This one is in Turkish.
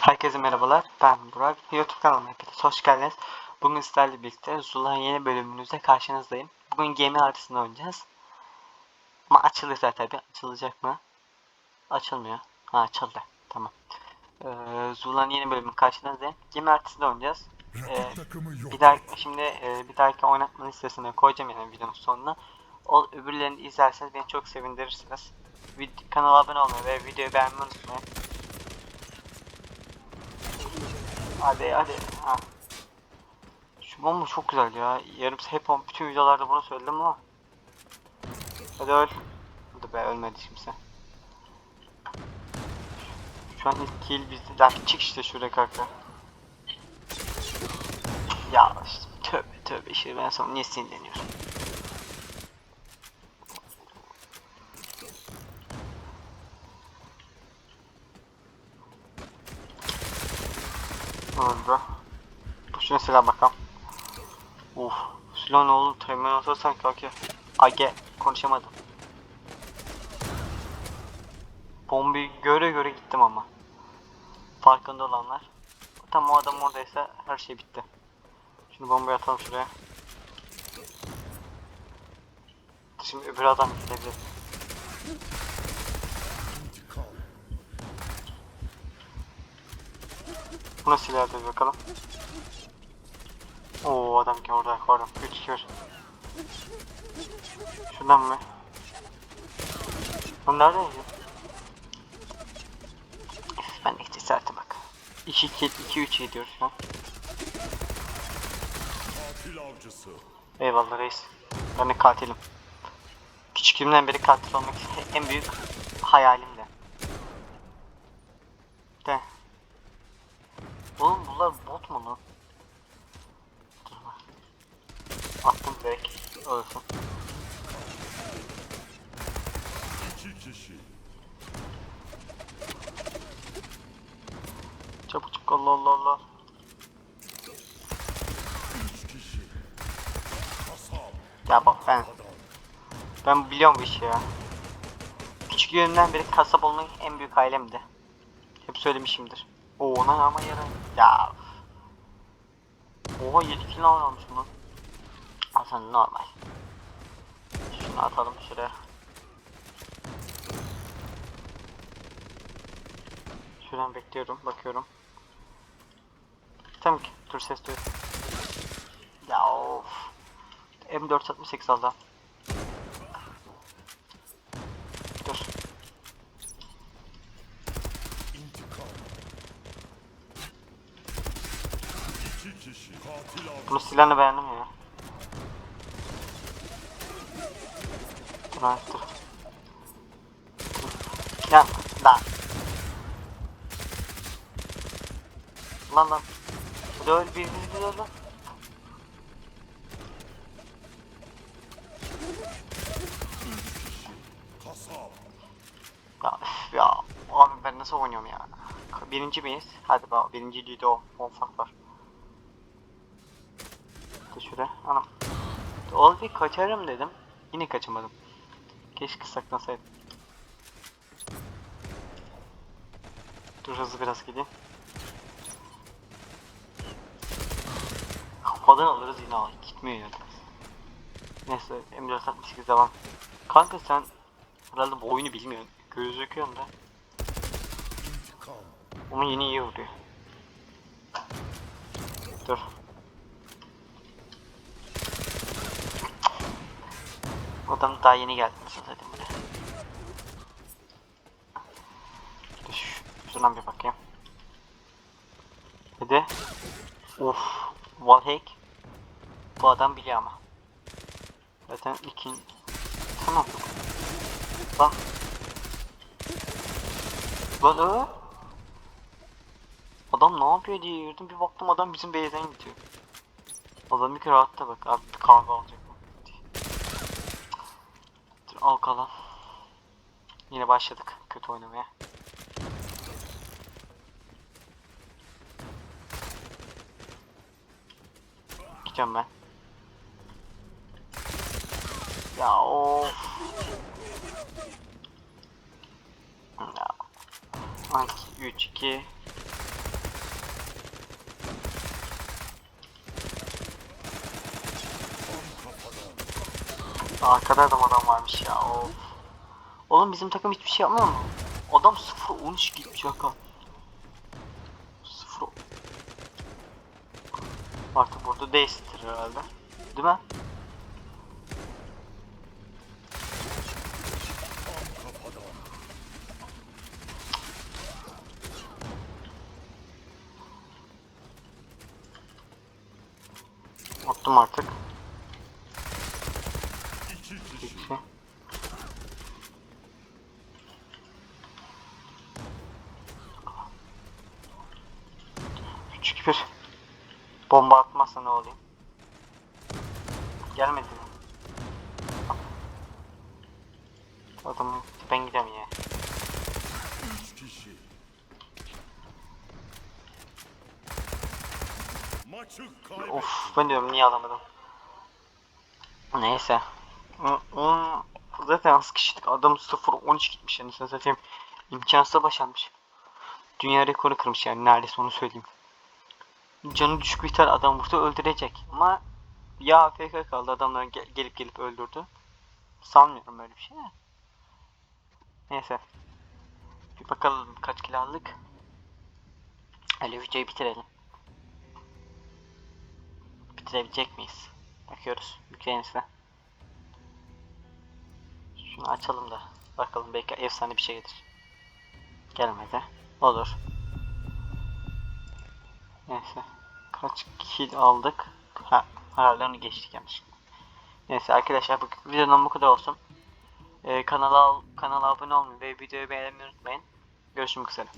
Herkese merhabalar. Ben Burak. YouTube kanalıma hepiniz hoş geldiniz. Bugün sizlerle birlikte Zula'nın yeni bölümünüzde karşınızdayım. Bugün gemi haritasını oynayacağız. Ama açılırsa tabi. Açılacak mı? Açılmıyor. Ha açıldı. Tamam. Ee, Zula'nın yeni bölümünün karşınızdayım. Gemi haritasını oynayacağız. Ee, bir dahaki şimdi e, bir dahaki oynatma listesine koyacağım yani videonun sonuna. O öbürlerini izlerseniz beni çok sevindirirsiniz. Vid- kanala abone olmayı ve videoyu beğenmeyi unutmayın. Hadi hadi. Ha. Şu bomba çok güzel ya. Yarım hep bütün videolarda bunu söyledim ama. Hadi öl. Hadi be ölmedi kimse. Şu an ilk kill bizde. Lan çık işte şuraya kanka. Ya işte tövbe tövbe işte ben sana niye sinirleniyorum. Öldü. Şuna silah bakalım. Uf. Silah ne oldu? Olsa sanki kanki. Age konuşamadım. Bombayı göre göre gittim ama. Farkında olanlar. Tam o adam oradaysa her şey bitti. Şimdi bombayı atalım şuraya. Şimdi öbür adam gidebilir. Buna silah bir bakalım. Oo adam ki orada pardon 3 2 1. Şuradan mı? Bu nereden gidiyor? Ben de saate bak. 2 2 2 3 gidiyoruz şu an. Eyvallah reis. Ben de katilim. Küçüklüğümden beri katil olmak en büyük hayalimdi. De. Oğlum bunlar bot mu lan? Dur bak. Attım direkt. Ölsün. İki kişi. Çabuk çabuk Allah Allah Allah. Üç kişi. Kasap. Ya bak ben ben biliyorum bu işi ya. Küçüklüğümden beri kasap olmak en büyük hayalimdi. Hep söylemişimdir. Oo ona ama yara. Ya. Oha 7 kilo almışım lan. Aslında normal. Şunu atalım şuraya. Şuradan bekliyorum, bakıyorum. Tamam ki, dur ses duyuyorum. Ya of. M468 aldı. Dur. Bunun silahını beğendim ya. Dur dur. Ya lan. Lan lan. Hadi öl bir bir bir öl lan. Ya ya. Abi ben nasıl oynuyorum ya. Birinci miyiz? Hadi bak birinciliği de o. 10 fark var. Dur şuraya. Anam. Ol bir kaçarım dedim. Yine kaçamadım. Keşke saklasaydım. Dur hızlı biraz gideyim. Kafadan alırız yine. Gitmiyor ya. Neyse M468 devam. Kanka sen herhalde bu oyunu bilmiyorsun. Gözüküyorsun da. Ama yine iyi vuruyor. Dur. Adam daha yeni geldi zaten buraya. Şuradan bir bakayım. Hadi. Of. Wallhack. Bu adam biliyor ama. Zaten ikin... Tamam. Lan. Lan ö. Adam ne yapıyor diye yürüdüm bir baktım adam bizim base'den gidiyor. Adam bir rahatta bak abi bir kahve alacak? Dur al kalan. Yine başladık kötü oynamaya. Gidiyorum ben. Ya of. Ya. Bak 3 2 Arkada da adam varmış ya of. Oğlum bizim takım hiçbir şey yapmıyor mu? Adam 0-13 gitmiş Hakan. 0 Artık burada değiştir herhalde. Değil mi? Attım artık. İki. İkisi. Küçük bir bomba atmazsa ne olayım? Gelmedi mi? Adamın ben gideyim ya. Üç kişi. Of ben diyorum niye alamadım. Neyse. Zaten az kişilik adam 0-13 gitmiş yani sen zaten imkansıza başarmış. Dünya rekoru kırmış yani neredeyse onu söyleyeyim. Canı düşük bir tane adam vurdu öldürecek ama ya AFK kaldı adamlar gel- gelip gelip öldürdü. Sanmıyorum böyle bir şey. Neyse. Bir bakalım kaç kilo aldık. Öyle bitirelim. Bitirebilecek miyiz? Bakıyoruz. Yüklenirse. Şunu açalım da. Bakalım belki efsane bir şey gelir. Gelmedi. Olur. Neyse. Kaç kill aldık? Ha, onu geçtik yanlışlıkla. Neyse arkadaşlar bu videodan bu kadar olsun. Ee, kanala kanala abone olmayı ve videoyu beğenmeyi unutmayın. Görüşmek üzere.